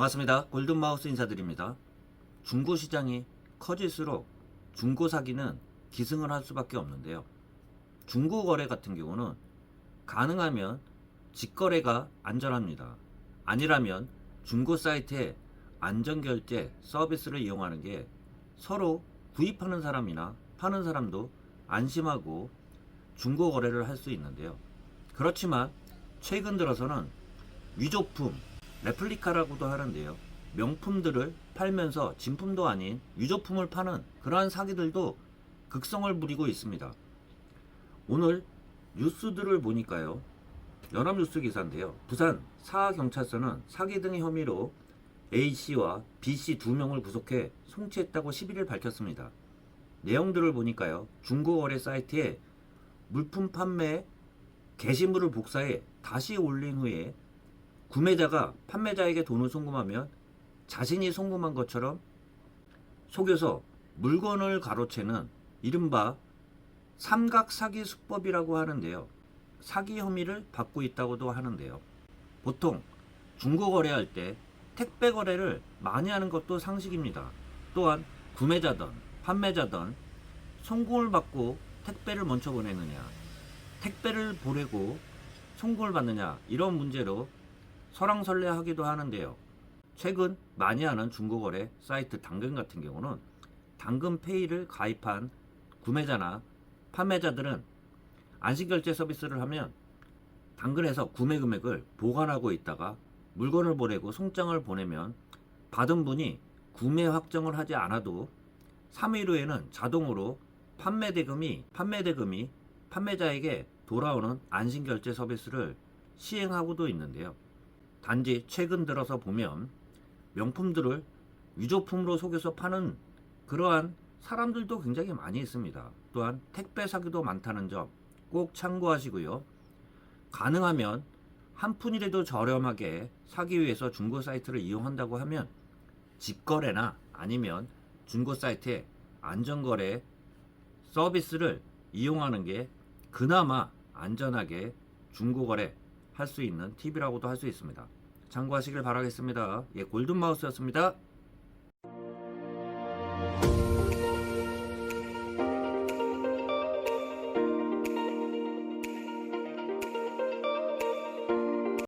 반갑습니다. 골든마우스 인사드립니다. 중고 시장이 커질수록 중고 사기는 기승을 할 수밖에 없는데요. 중고 거래 같은 경우는 가능하면 직거래가 안전합니다. 아니라면 중고 사이트의 안전결제 서비스를 이용하는 게 서로 구입하는 사람이나 파는 사람도 안심하고 중고 거래를 할 수 있는데요. 그렇지만 최근 들어서는 위조품, 레플리카라고도 하는데요. 명품들을 팔면서 진품도 아닌 위조품을 파는 그러한 사기들도 극성을 부리고 있습니다. 오늘 뉴스들을 보니까요. 연합뉴스 기사인데요. 부산 사경찰서는 사기 등의 혐의로 A씨와 B씨 두 명을 구속해 송치했다고 11일 밝혔습니다. 내용들을 보니까요. 중고거래 사이트에 물품 판매 게시물을 복사해 다시 올린 후에 구매자가 판매자에게 돈을 송금하면 자신이 송금한 것처럼 속여서 물건을 가로채는 이른바 삼각 사기 수법이라고 하는데요. 사기 혐의를 받고 있다고도 하는데요. 보통 중고 거래할 때 택배 거래를 많이 하는 것도 상식입니다. 또한 구매자든 판매자든 송금을 받고 택배를 먼저 보내느냐, 택배를 보내고 송금을 받느냐 이런 문제로 설왕설래하기도 하는데요. 최근 많이 하는 중고거래 사이트 당근 같은 경우는 당근페이를 가입한 구매자나 판매자들은 안심결제 서비스를 하면 당근에서 구매 금액을 보관하고 있다가 물건을 보내고 송장을 보내면 받은 분이 구매 확정을 하지 않아도 3일 후에는 자동으로 판매 대금이 판매 대금이 판매자에게 돌아오는 안심결제 서비스를 시행하고도 있는데요. 단지 최근 들어서 보면 명품들을 위조품으로 속여서 파는 그러한 사람들도 굉장히 많이 있습니다. 또한 택배 사기도 많다는 점 꼭 참고하시고요. 가능하면 한 푼이라도 저렴하게 사기 위해서 중고 사이트를 이용한다고 하면 직거래나 아니면 중고 사이트의 안전거래 서비스를 이용하는 게 그나마 안전하게 중고거래 할 수 있는 팁이라고도 할 수 있습니다. 참고하시길 바라겠습니다. 예, 골든마우스였습니다.